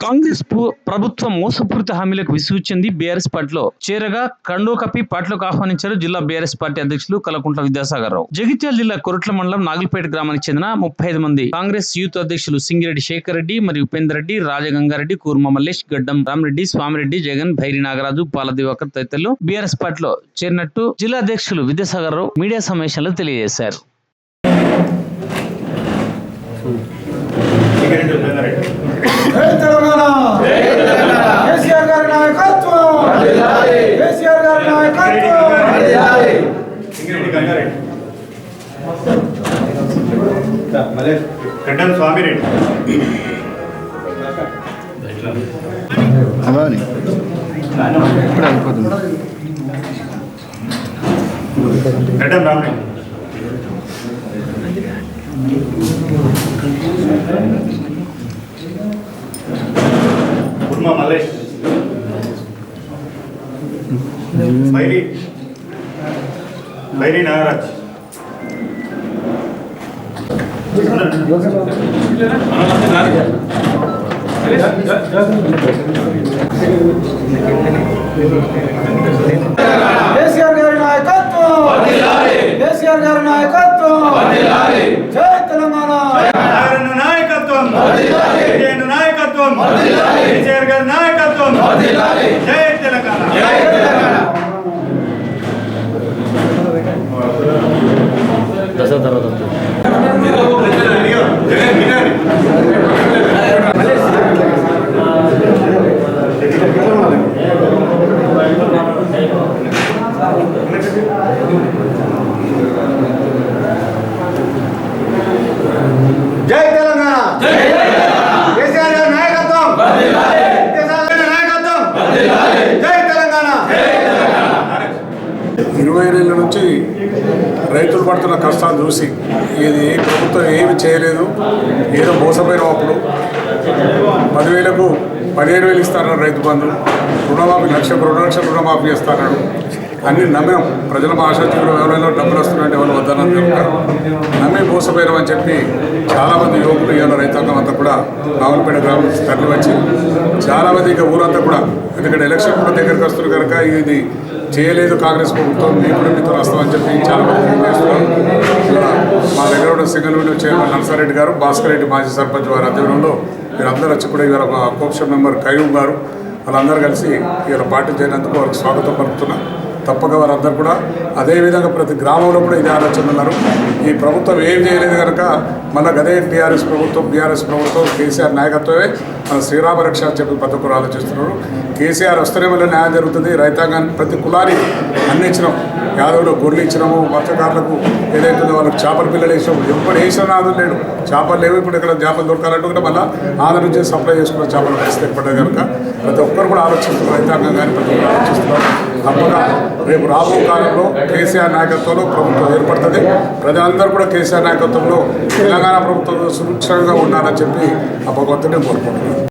కాంగ్రెస్ ప్రభుత్వం మోసపూరిత హామీలకు విసిగుచ్చింది బీఆర్ఎస్ పార్టీలో చేరగా కండో కప్పి పార్టీలకు ఆహ్వానించారు జిల్లా బీఆర్ఎస్ పార్టీ అధ్యక్షులు కలకుంట్ల విద్యాసాగర్ రావు జగిత్యాల జిల్లా కొరట్ల మండలం నాగులపేట గ్రామానికి చెందిన ముప్పై ఐదు మంది కాంగ్రెస్ యూత్ అధ్యక్షులు సింగిరెడ్డి శేఖర్ రెడ్డి మరియు ఉపేందర్ రెడ్డి రాజగంగారెడ్డి కూర్మ మల్లేష్ గడ్డం రామరెడ్డి స్వామిరెడ్డి జగన్ భైరి నాగరాజు పాల దివాకర్ తదితరులు బీఆర్ఎస్ పార్టీలో చేరినట్టు జిల్లా అధ్యక్షులు విద్యాసాగర్ రావు మీడియా సమావేశంలో తెలియజేశారు. గడ్డం స్వామిరెడ్డి అలానే. ఇప్పుడు అయిపోతుంది. గడ్డం రామరెడ్డి కుర్మ మల్లేష్. బైరి బైరి నాగరాజ్. కేసీఆర్ గారి నాయకత్వం! కేసీఆర్ గారి నాయకత్వం! జై తెలంగాణ! నాయకత్వం! విజయన్ నాయకత్వం! కేసీఆర్ గారి నాయకత్వం! జై తెలంగాణ! జై తెలంగాణ. కేసీఆర్ గారి నాయకత్వం. కేసీఆర్ గారి నాయకత్వం. జై తెలంగాణ. ఇరవై నెలల నుంచి రైతులు పడుతున్న కష్టాలు చూసి ఇది ప్రభుత్వం ఏమి చేయలేదు ఏదో మోసపోయిన అప్పుడు పదివేలకు పదిహేడు వేలు ఇస్తారన్నాడు రైతు బంధు. రుణమాఫీ లక్ష రెండు లక్షల రుణమాఫీ చేస్తారన్నాడు అన్ని నమ్మినాం. ప్రజల భాష ఆశాజీవులు ఎవరైనా డబ్బులు వస్తున్నాయంటే ఎవరు వద్దనని చెప్తారు నమ్మి మోసపోయినాం అని చెప్పి చాలామంది యువకులు ఇవాళ రైతాంగం అంతా కూడా రావులపేట గ్రామం తరలి వచ్చి చాలామంది ఇక ఊరంతా కూడా ఎందుకంటే ఎలక్షన్ కూడా దగ్గరికి వస్తుంది కనుక ఇది చేయలేదు కాంగ్రెస్ ప్రభుత్వం మేము కూడా మీతో వస్తామని చెప్పి చాలా మంది ఫోన్ ఇలా మా దగ్గర ఉన్న సింగల్ విండో చైర్మన్ నరసారెడ్డి గారు భాస్కర్ రెడ్డి మాజీ సర్పంచ్ వారి ఆధ్వర్యంలో వీరందరూ వచ్చి కూడా ఇవాళ మా కోప్షన్ మెంబర్ కయూమ్ గారు వాళ్ళందరూ కలిసి ఇవాళ పార్టీ చేయనందుకు వారికి స్వాగతం పలుకుతున్నాను తప్పక వారందరూ కూడా అదేవిధంగా ప్రతి గ్రామంలో కూడా ఇదే ఆలోచన ఉన్నారు. ఈ ప్రభుత్వం ఏం చేయలేదు కనుక మళ్ళీ అదే టీఆర్ఎస్ ప్రభుత్వం బీఆర్ఎస్ ప్రభుత్వం కేసీఆర్ నాయకత్వమే మన శ్రీరామ రక్ష అని చెప్పి ప్రతి ఒక్కరు ఆలోచిస్తున్నారు కేసీఆర్ వస్తేనే వల్ల న్యాయం జరుగుతుంది. రైతాంగానికి ప్రతి కులానికి అందించినాం యాదవులు గొర్రెలు ఇచ్చినాము మత్స్యకారులకు ఏదైతుందో వాళ్ళకి చేపల పిల్లలు వేసినాము ఎప్పుడు వేసినా నాదు లేడు. చేపలు లేవు. ఇప్పుడు ఇక్కడ చేపలు దొరకాలంటే కూడా మళ్ళీ ఆంధ్ర నుంచి సప్లై చేసుకున్న చేపల పరిస్థితి ఏర్పడ్డది కనుక ప్రతి ఒక్కరు కూడా ఆలోచిస్తున్నారు. రైతాంగం కానీ ప్రతి ఒక్కరు ఆలోచిస్తున్నారు. తప్పగా రేపు రాబో కాలంలో కేసీఆర్ నాయకత్వంలో ప్రభుత్వం ఏర్పడుతుంది. ప్రజలందరూ కూడా కేసీఆర్ నాయకత్వంలో తెలంగాణ ప్రభుత్వం సురక్షంగా ఉండాలని చెప్పి ఆ భగవంతుని కోరుకుంటున్నాను.